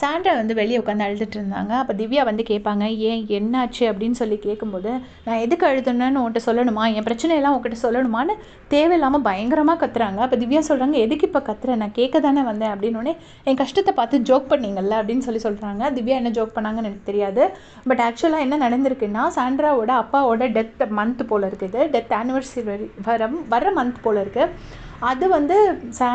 Sandra வந்து வெளியே உட்காந்து அழுதுட்டு இருந்தாங்க. அப்போ திவ்யா வந்து கேட்பாங்க ஏன் என்னாச்சு? அப்படின்னு சொல்லி கேட்கும்போது நான் எதுக்கு அழுதுனேன்னு உன்கிட்ட சொல்லணுமா? என் பிரச்சனையெல்லாம் உங்ககிட்ட சொல்லணுமான்னு தேவையில்லாமல் பயங்கரமாக கத்துறாங்க. அப்போ திவ்யா சொல்கிறாங்க எதுக்கு இப்போ கத்துறேன் நான் கேட்க தானே வந்தேன். அப்படின்னோடனே என் கஷ்டத்தை பார்த்து ஜோக் பண்ணீங்கல்ல? அப்படின்னு சொல்லி சொல்கிறாங்க திவ்யா என்ன ஜோக் பண்ணாங்கன்னு எனக்கு தெரியாது. பட் ஆக்சுவலாக என்ன நடந்திருக்குன்னா சாண்ட்ராவோட அப்பாவோட டெத் மந்த் போல் இருக்குது டெத் ஆனிவர்சரி வர வர மந்த் போல் இருக்குது அது வந்து சா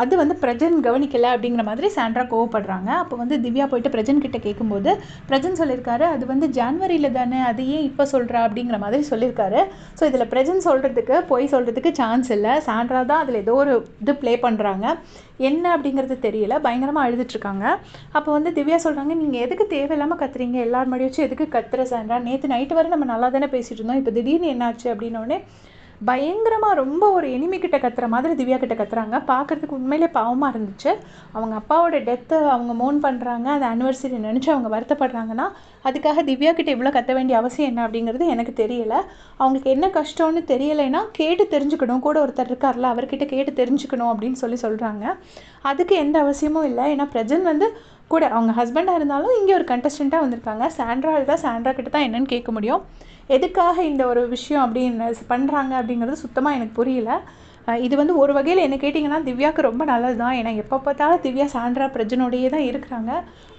அது வந்து பிரஜன் கவனிக்கலை அப்படிங்கிற மாதிரி சாண்ட்ரா கோவப்படுறாங்க. அப்போ வந்து திவ்யா போயிட்டு பிரஜன் கிட்ட கேட்கும்போது பிரஜன் சொல்லியிருக்காரு அது வந்து ஜான்வரியில் தானே அது ஏன் இப்போ சொல்கிறா அப்படிங்கிற மாதிரி சொல்லியிருக்காரு ஸோ இதில் பிரஜன் சொல்கிறதுக்கு பொய் சொல்கிறதுக்கு சான்ஸ் இல்லை. சாண்ட்ரா தான் அதில் ஏதோ ஒரு இது ப்ளே பண்ணுறாங்க என்ன அப்படிங்கிறது தெரியல. பயங்கரமாக அழுதுட்ருக்காங்க அப்போ வந்து திவ்யா சொல்கிறாங்க நீங்கள் எதுக்கு தேவையில்லாமல் கத்துறீங்க? எல்லார் மடி வச்சு எதுக்கு கத்துற சாண்ட்ரா? நேற்று நைட்டு வரை நம்ம நல்லா தானே பேசிகிட்டு இருந்தோம். இப்போ திடீர்னு என்னாச்சு? அப்படின்னோடனே பயங்கரமாக ரொம்ப ஒரு எனிமி கிட்ட கத்துற மாதிரி திவ்யா கிட்ட கத்துறாங்க. பார்க்குறதுக்கு உண்மையிலே பாவமாக இருந்துச்சு. அவங்க அப்பாவோட டெத்தை அவங்க மோன் பண்ணுறாங்க அந்த அனிவர்சரி நினச்சி அவங்க வருத்தப்படுறாங்கன்னா அதுக்காக திவ்யா கிட்ட இவ்வளோ கத்த வேண்டிய அவசியம் என்ன அப்படிங்கிறது எனக்கு தெரியலை. அவங்களுக்கு என்ன கஷ்டம்னு தெரியலைன்னா கேட்டு தெரிஞ்சுக்கணும். கூட ஒருத்தர் இருக்கார்ல அவர்கிட்ட கேட்டு தெரிஞ்சுக்கணும் அப்படின்னு சொல்லி சொல்கிறாங்க அதுக்கு எந்த அவசியமும் இல்லை. ஏன்னா பிரஜன் வந்து கூட அவங்க ஹஸ்பண்டாக இருந்தாலும் இங்கே ஒரு கண்டஸ்டண்ட்டாக வந்திருக்காங்க. சாண்ட்ரா தான் சாண்ட்ரா கிட்ட தான் என்னன்னு கேட்க முடியும். எதுக்காக இந்த ஒரு விஷயம் அப்படின்னு பண்ணுறாங்க அப்படிங்கிறது சுத்தமாக எனக்கு புரியல. இது வந்து ஒரு வகையில் என்ன கேட்டிங்கன்னா திவ்யாவுக்கு ரொம்ப நல்லது தான் ஏன்னா எப்போ பார்த்தாலும் திவ்யா சாண்ட்ரா பிரஜனோடையே தான் இருக்கிறாங்க.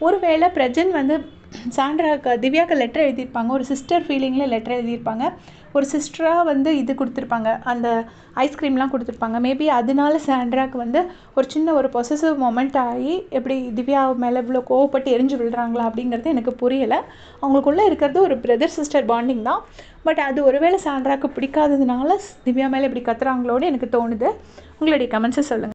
ஒருவேளை பிரஜன் வந்து சாண்ட்ராவுக்கு திவ்யாவுக்கு லெட்டர் எழுதியிருப்பாங்க. ஒரு சிஸ்டர் ஃபீலிங்கில் லெட்டர் எழுதியிருப்பாங்க. ஒரு சிஸ்டராக வந்து இது கொடுத்துருப்பாங்க. அந்த ஐஸ்கிரீம்லாம் கொடுத்துருப்பாங்க. மேபி அதனால சாண்ட்ராக்கு வந்து ஒரு சின்ன ஒரு பொசசிவ் மொமெண்ட் ஆகி எப்படி திவ்யா மேலே இவ்வளோ கோவப்பட்டு எரிஞ்சு விழுறாங்களா அப்படிங்கிறது எனக்கு புரியலை. அவங்களுக்குள்ளே இருக்கிறது ஒரு பிரதர் சிஸ்டர் பாண்டிங் தான். பட் அது ஒருவேளை சாண்ட்ராக்கு பிடிக்காததுனால திவ்யா மேலே இப்படி கத்துறாங்களோன்னு எனக்கு தோணுது. உங்களுடைய கமெண்ட்ஸை சொல்லுங்கள்